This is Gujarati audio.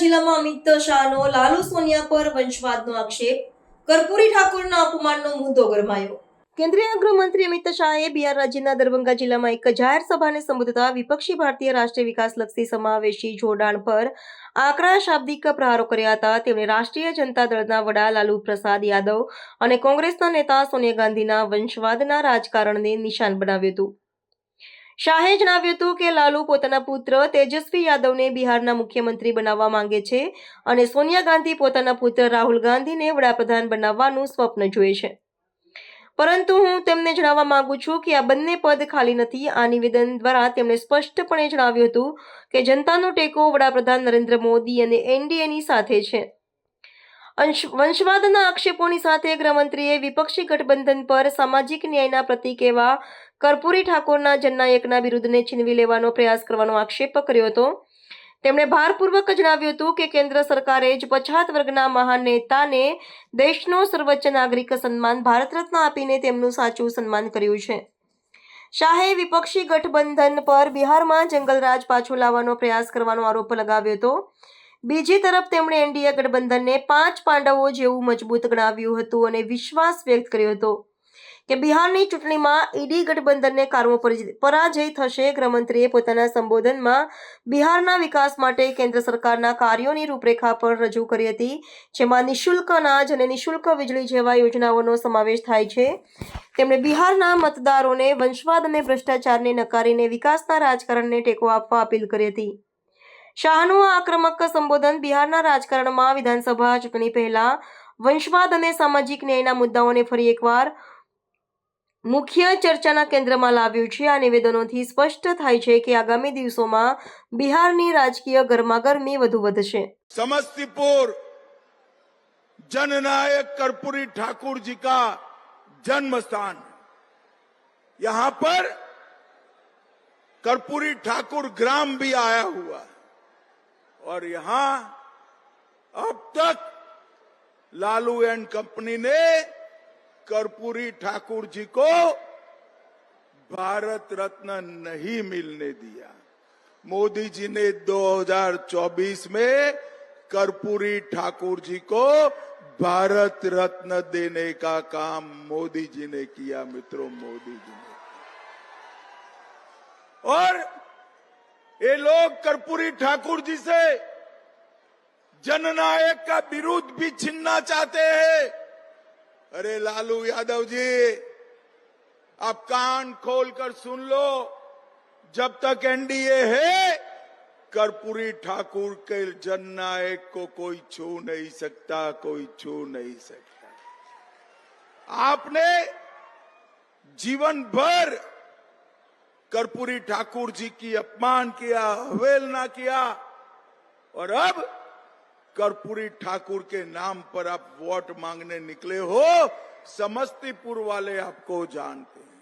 જિલ્લામાં અમિત શાહનો, લાલુ સોનિયા પર વંશવાદનો આક્ષેપ, કર્પૂરી ઠાકોરના અપમાનનો મુદ્દો ગરમાયો. કેન્દ્રીય ગૃહમંત્રી અમિત શાહે બિહાર રાજ્યના દરભંગા જિલ્લામાં એક જાહેર સભાને સંબોધતા વિપક્ષી ભારતીય રાષ્ટ્રીય વિકાસલક્ષી સમાવેશી જોડાણ પર આકરા શાબ્દિક પ્રહારો કર્યા હતા. તેમણે રાષ્ટ્રીય જનતા દળના વડા લાલુ પ્રસાદ યાદવ અને કોંગ્રેસના નેતા સોનિયા ગાંધીના વંશવાદના રાજકારણને નિશાન બનાવ્યું હતું. શાહે જણાવ્યું હતું કે લાલુ પોતાના પુત્ર તેજસ્વી યાદવને બિહારના મુખ્યમંત્રી બનાવવા માંગે છે અને સોનિયા ગાંધી પોતાના પુત્ર રાહુલ ગાંધીને વડાપ્રધાન બનાવવાનું સ્વપ્ન જુએ છે. પરંતુ હું તેમને જણાવવા માંગુ છું કે આ બંને પદ ખાલી નથી. આ નિવેદન દ્વારા તેમણે સ્પષ્ટપણે જણાવ્યું હતું કે જનતાનો ટેકો વડાપ્રધાન નરેન્દ્ર મોદી અને એનડીએની સાથે છે. વંશવાદના આક્ષેપોની સાથે ગૃહમંત્રીએ વિપક્ષી ગઠબંધન પર સામાજિક ન્યાયના પ્રતીક એવા કર્પૂરી ઠાકોરના જનનાયકના વિરુદ્ધને છીનવી લેવાનો પ્રયાસ કરવાનો આક્ષેપ કર્યો હતો. તેમણે ભારપૂર્વક જણાવ્યું હતું કે કેન્દ્ર સરકારે જ પછાત વર્ગના મહાન નેતાને દેશનો સર્વોચ્ચ નાગરિક સન્માન ભારત રત્ન આપીને તેમનું સાચું સન્માન કર્યું છે. શાહે વિપક્ષી ગઠબંધન પર બિહારમાં જંગલરાજ પાછો લાવવાનો પ્રયાસ કરવાનો આરોપ લગાવ્યો હતો. બીજી તરફ તેમણે એનડીએ ગઠબંધનને પાંચ પાંડવો જેવું મજબૂત ગણાવ્યું હતું અને વિશ્વાસ વ્યક્ત કર્યો હતો. કે બિહારની ચૂંટણીમાં ઈડી ગઠબંધનને કારમો પરાજય થશે. ગૃહમંત્રીએ પોતાના સંબોધનમાં બિહારના વિકાસ માટે કેન્દ્ર સરકારના કાર્યોની રૂપરેખા પણ રજૂ કરી હતી, જેમાં નિઃશુલ્ક અનાજ અને નિઃશુલ્ક વીજળી જેવા યોજનાઓનો સમાવેશ થાય છે. તેમણે બિહારના મતદારોને વંશવાદ અને ભ્રષ્ટાચારને નકારીને વિકાસના રાજકારણને ટેકો આપવા અપીલ કરી હતી. શાહનું આ આક્રમક સંબોધન બિહારના રાજકારણમાં વિધાનસભા ચૂંટણી પહેલા વંશવાદ અને સામાજિક ન્યાયના મુદ્દાઓને ફરી એકવાર મુખ્ય ચર્ચાના કેન્દ્રમાં લાવ્યું છે આ નિવેદનોથી સ્પષ્ટ થાય છે કે આગામી દિવસોમાં બિહારની રાજકીય ગરમાગરમી વધુ વધશે समस्तीपुर जननायक कर्पूरी ठाकुर जी का जन्म स्थान है। यहां पर कर्पूरी ठाकुर ग्राम भी आया हुआ है और यहां अब तक लालू एंड कंपनी ने कर्पूरी ठाकुर जी को भारत रत्न नहीं मिलने दिया। मोदी जी ने 2024 में कर्पूरी ठाकुर जी को भारत रत्न देने का काम मोदी जी ने किया, मित्रों, मोदी जी ने। और ये लोग कर्पूरी ठाकुर जी से जननायक का विरुद्ध भी छीनना चाहते हैं। अरे लालू यादव जी आप कान खोलकर सुन लो। जब तक एनडीए है, कर्पूरी ठाकुर के जननायक को कोई छू नहीं सकता, कोई छू नहीं सकता। आपने जीवन भर कर्पूरी ठाकुर जी की अपमान किया अवहेलना किया, और अब कर्पूरी ठाकुर के नाम पर आप वोट मांगने निकले हो समस्तीपुर वाले आपको जानते हैं